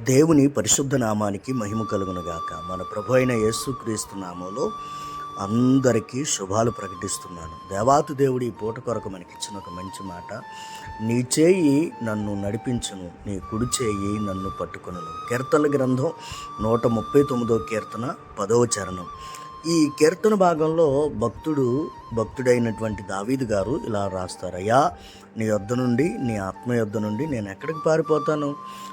దేవుని పరిశుద్ధ నామానికి మహిమ కలుగునుగాక. మన ప్రభు అయిన యేసుక్రీస్తు నామంలో అందరికీ శుభాలు ప్రకటిస్తున్నాను. దేవాతు దేవుడి ఈ పూట కొరకు మనకిచ్చిన ఒక మంచి మాట. నీ చేయి నన్ను నడిపించును నీ కుడి చేయి నన్ను పట్టుకును కీర్తన గ్రంథం నూట ముప్పై తొమ్మిదో కీర్తన పదవ చరణం. ఈ కీర్తన భాగంలో భక్తుడు భక్తుడైనటువంటి దావీదు గారు ఇలా రాస్తారయ్యా నీ యొద్ద నుండి నీ ఆత్మ యొద్ద నుండి నేను ఎక్కడికి పారిపోతాను?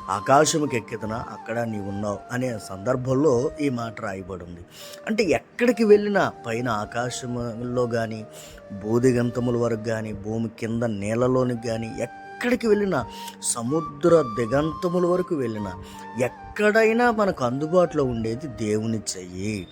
ఆకాశముకి ఎక్కితనా? అక్కడ నీ ఉన్నావు అనే సందర్భంలో ఈ మాట రాయబడి ఉంది అంటే ఎక్కడికి వెళ్ళినా పైన ఆకాశంలో కానీ బోధిగంతముల వరకు కానీ భూమి కింద నీళ్ళలోనికి కానీ ఎక్కడికి వెళ్ళినా సముద్ర దిగంతముల వరకు వెళ్ళినా ఎక్కడైనా మనకు అందుబాటులో ఉండేది దేవుని చెయ్యి.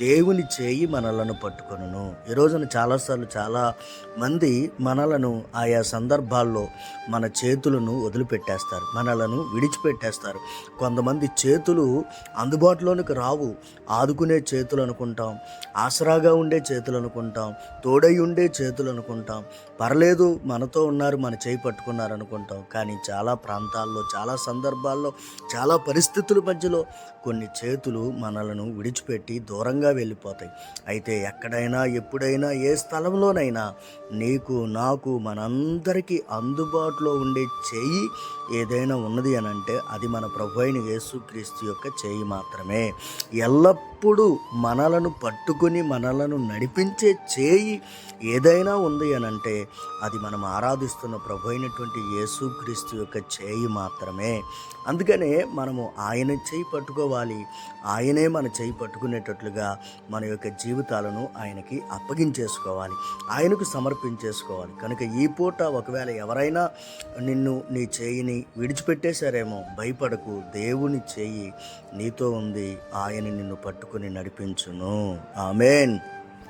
దేవుని చేయి మనలను పట్టుకొనును. ఈ రోజున చాలాసార్లు చాలా మంది మనలను ఆయా సందర్భాల్లో మన చేతులను వదిలిపెట్టేస్తారు. మనలను విడిచిపెట్టేస్తారు. కొంతమంది చేతులు అందుబాటులోనికి రావు. ఆదుకునే చేతులు అనుకుంటాం. ఆసరాగా ఉండే చేతులు అనుకుంటాం. తోడై ఉండే చేతులు అనుకుంటాం. పర్లేదు మనతో ఉన్నారు మన చేయి పట్టుకున్నారు అనుకుంటాం. కానీ చాలా ప్రాంతాల్లో చాలా సందర్భాల్లో చాలా పరిస్థితుల మధ్యలో కొన్ని చేతులు మనలను విడిచిపెట్టి దూరంగా వెళ్ళిపోతాయి. అయితే ఎక్కడైనా ఎప్పుడైనా ఏ స్థలంలోనైనా నీకు నాకు మనందరికీ అందుబాటులో ఉండే చేయి ఏదైనా ఉన్నది అని అంటే అది మన ప్రభు అయిన యేసుక్రీస్తు యొక్క చేయి మాత్రమే. ఎల్లప్పుడూ మనలను పట్టుకుని మనలను నడిపించే చేయి ఏదైనా ఉంది అని అంటే అది మనం ఆరాధిస్తున్న ప్రభు అయినటువంటి యేసుక్రీస్తు యొక్క చేయి మాత్రమే. అందుకనే మనము ఆయన చేయి పట్టుకోవాలి. ఆయనే మన చేయి పట్టుకునేటట్లుగా మన యొక్క జీవితాలను ఆయనకి అప్పగించేసుకోవాలి. ఆయనకు సమర్పించేసుకోవాలి. కనుక ఈ పూట ఒకవేళ ఎవరైనా నిన్ను నీ చేయిని విడిచిపెట్టేశారేమో భయపడకు. దేవుని చేయి నీతో ఉంది. ఆయన నిన్ను పట్టుకుని నడిపించును. ఆమెన్.